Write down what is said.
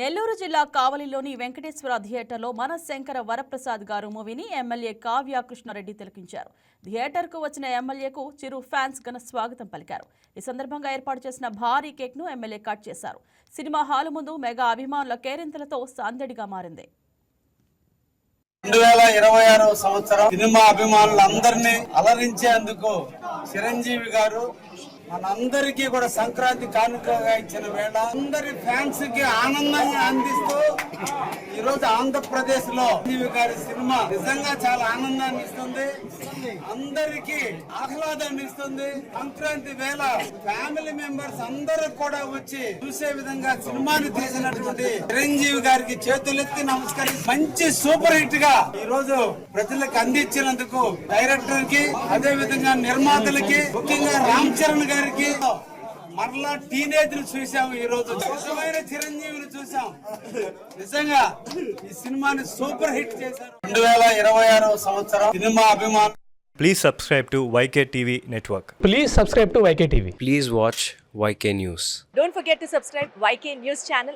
నెల్లూరు జిల్లా కావలిలోని వెంకటేశ్వర థియేటర్లో మనశంకర వరప్రసాద్ గారు మూవీని ఎమ్మెల్యే కావ్య కృష్ణారెడ్డి తిలకించారు. థియేటర్కు వచ్చిన ఎమ్మెల్యేకు చిరు ఫ్యాన్స్ ఘన స్వాగతం పలికారు. ఈ సందర్భంగా ఏర్పాటు చేసిన భారీ కేక్ను ఎమ్మెల్యే కట్ చేశారు. సినిమా హాలు ముందు మెగా అభిమానుల కేరింతలతో సందడిగా మారింది. రెండు వేల ఇరవై ఆరో సంవత్సరం సినిమా అభిమానులందరినీ అలరించేందుకు చిరంజీవి గారు మనందరికీ కూడా సంక్రాంతి కానుకగా ఇచ్చిన వేళ అందరి ఫ్యాన్స్కి ఆనందంగా అందిస్తూ ఈ రోజు ఆంధ్రప్రదేశ్లో గారి సినిమా నిజంగా చాలా ఆనందాన్ని ఇస్తుంది. అందరికీ ఆహ్లాదాన్ని ఇస్తుంది. సంక్రాంతి వేళ ఫ్యామిలీ మెంబర్స్ అందరూ కూడా వచ్చి చూసే విధంగా సినిమాని తీసినటువంటి చిరంజీవి గారికి చేతులెత్తి నమస్కరి మంచి సూపర్ హిట్గా ఈ రోజు ప్రజలకు అందించినందుకు డైరెక్టర్కి అదే విధంగా నిర్మాతలకి ముఖ్యంగా రామ్ చరణ్ గారికి మరలా టీనేజ్ చూసాము ఈ రోజు నిజమైన చిరంజీవిని చూసాం నిజంగా ఈ సినిమాని సూపర్ హిట్ చేశారు రెండు వేల ఇరవై ఆరవ సంవత్సరం సినిమా అభిమానులు Please subscribe to YK TV Network. Please subscribe to YK TV. Please watch YK News. Don't forget to subscribe YK News channel